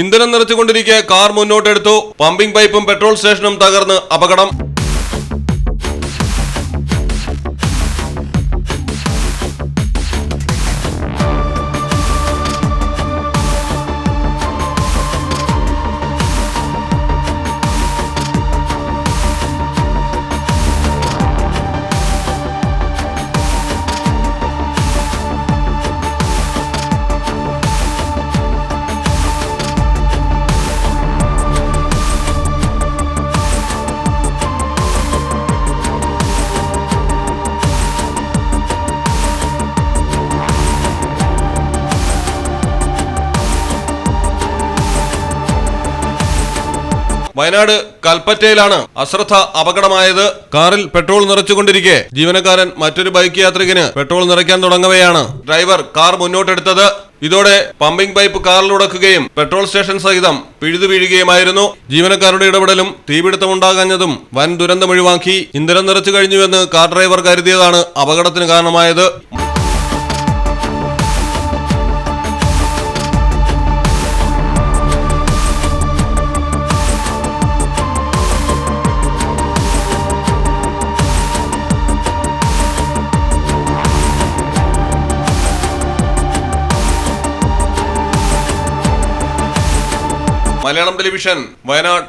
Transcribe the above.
ഇന്ധനം നിറച്ചുകൊണ്ടിരിക്കെ കാർ മുന്നോട്ടെടുത്തു. പമ്പിംഗ് പൈപ്പും പെട്രോൾ സ്റ്റേഷനും തകർന്ന് അപകടം. വയനാട് കൽപ്പറ്റയിലാണ് അശ്രദ്ധ അപകടമായത്. കാറിൽ പെട്രോൾ നിറച്ചുകൊണ്ടിരിക്കെ. ജീവനക്കാരൻ മറ്റൊരു ബൈക്ക് യാത്രികന് പെട്രോൾ നിറയ്ക്കാൻ തുടങ്ങവെയാണ്. ഡ്രൈവർ കാർ മുന്നോട്ടെടുത്തത്. ഇതോടെ പമ്പിംഗ് പൈപ്പ് കാറിലുടക്കുകയും പെട്രോൾ സ്റ്റേഷൻ സഹിതം പിഴുതു വീഴുകയുമായിരുന്നു. ജീവനക്കാരുടെ ഇടപെടലും തീപിടുത്തമുണ്ടാകാഞ്ഞതും വൻ ദുരന്തമൊഴിവാക്കി ഇന്ധനം നിറച്ചു കഴിഞ്ഞുവെന്ന് കാർ ഡ്രൈവർ കരുതിയതാണ് അപകടത്തിന് കാരണമായത്. മലയാളം ടെലിവിഷൻ വയനാട്